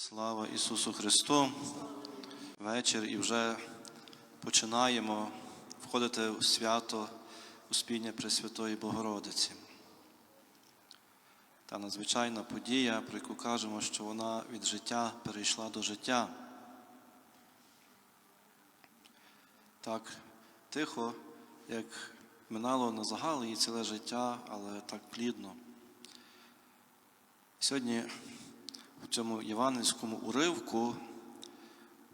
Слава Ісусу Христу! Вечір і вже починаємо входити у свято Успіння Пресвятої Богородиці. Та надзвичайна подія, про яку кажемо, що вона від життя перейшла до життя. Так тихо, як минало на загал її ціле життя, але так плідно. Сьогодні цьому євангельському уривку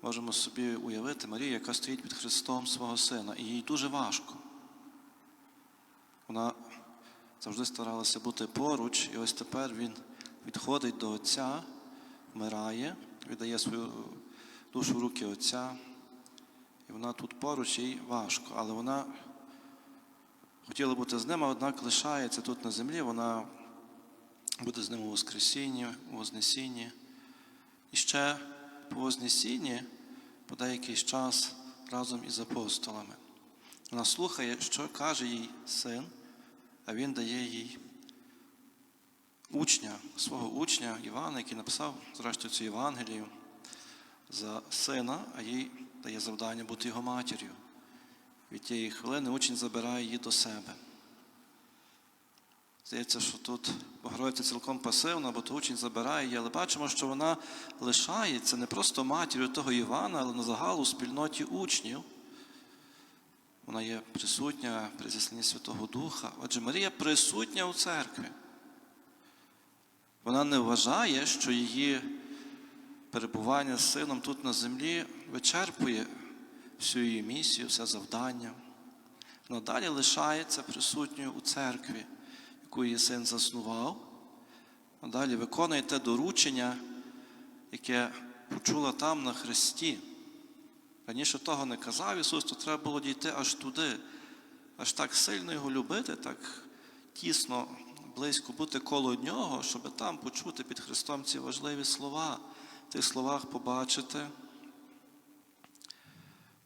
можемо собі уявити Марію, яка стоїть під Христом свого Сина, і їй дуже важко. Вона завжди старалася бути поруч, і ось тепер він відходить до Отця, вмирає, віддає свою душу в руки Отця. І вона тут поруч, їй важко, але вона хотіла бути з ним, однак лишається тут на землі, вона буде з ним у Воскресінні, у Вознесінні. І ще по Вознесінні по деякий час разом із апостолами. Вона слухає, що каже їй син, а він дає їй учня, свого учня Івана, який написав, зрештою, цю Євангелію за сина, а їй дає завдання бути його матір'ю. Від тієї хвилини учень забирає її до себе. Здається, що тут Богородиця цілком пасивна, бо то учень забирає її, але бачимо, що вона лишається не просто матір'ю того Івана, але на загал у спільноті учнів. Вона є присутня при зісланні Святого Духа. Отже, Марія присутня у церкві. Вона не вважає, що її перебування з сином тут на землі вичерпує всю її місію, все завдання. Вона далі лишається присутньою у церкві яку її син заснував, а далі виконує те доручення, яке почула там на Христі. Раніше того не казав Ісус, то треба було дійти аж туди, аж так сильно його любити, так тісно, близько бути коло нього, щоб там почути під Христом ці важливі слова, в тих словах побачити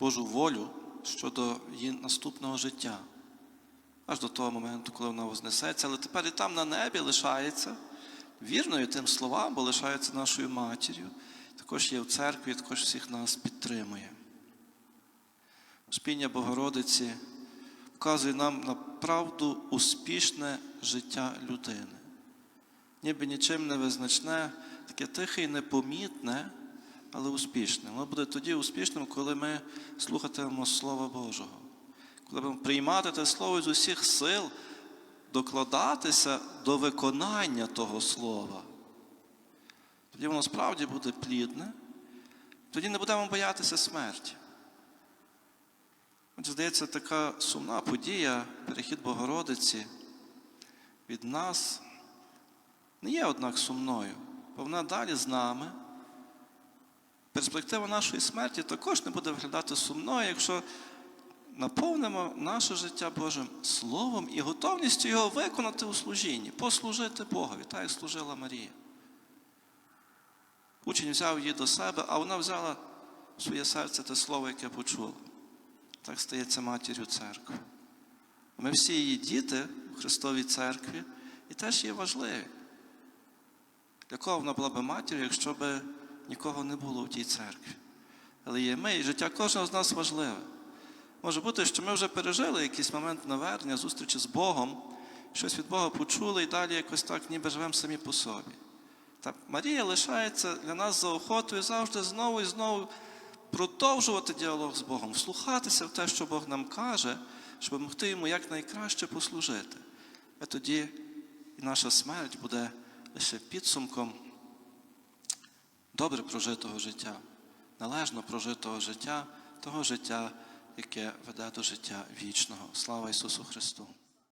Божу волю щодо її наступного життя аж до того моменту, коли вона вознесеться, але тепер і там на небі лишається вірною тим словам, бо лишається нашою матір'ю, також є в церкві, також всіх нас підтримує. Спіння Богородиці вказує нам на правду успішне життя людини. Ніби нічим не визначне, таке тихе і непомітне, але успішне. Воно буде тоді успішним, коли ми слухатимемо Слова Божого приймати те слово з усіх сил, докладатися до виконання того слова. Тоді воно справді буде плідне, тоді не будемо боятися смерті. Отже, здається, така сумна подія, перехід Богородиці від нас не є, однак, сумною, бо вона далі з нами. Перспектива нашої смерті також не буде виглядати сумною, якщо наповнимо наше життя Божим Словом і готовністю його виконати у служінні, послужити Богові, так як служила Марія. Учень взяв її до себе, а вона взяла в своє серце те слово, яке почула. Так стається матір'ю церкви. Ми всі її діти у Христовій церкві і теж є важливі. Для кого вона була би матір'ю, якщо б нікого не було в тій церкві? Але є ми, і життя кожного з нас важливе. Може бути, що ми вже пережили якийсь момент навернення, зустрічі з Богом, щось від Бога почули і далі якось так ніби живемо самі по собі. Та Марія лишається для нас за охотою завжди знову і знову продовжувати діалог з Богом, вслухатися в те, що Бог нам каже, щоб могти йому якнайкраще послужити. А тоді і наша смерть буде лише підсумком добре прожитого життя, належно прожитого життя, того життя яке веде до життя вічного. Слава Ісусу Христу!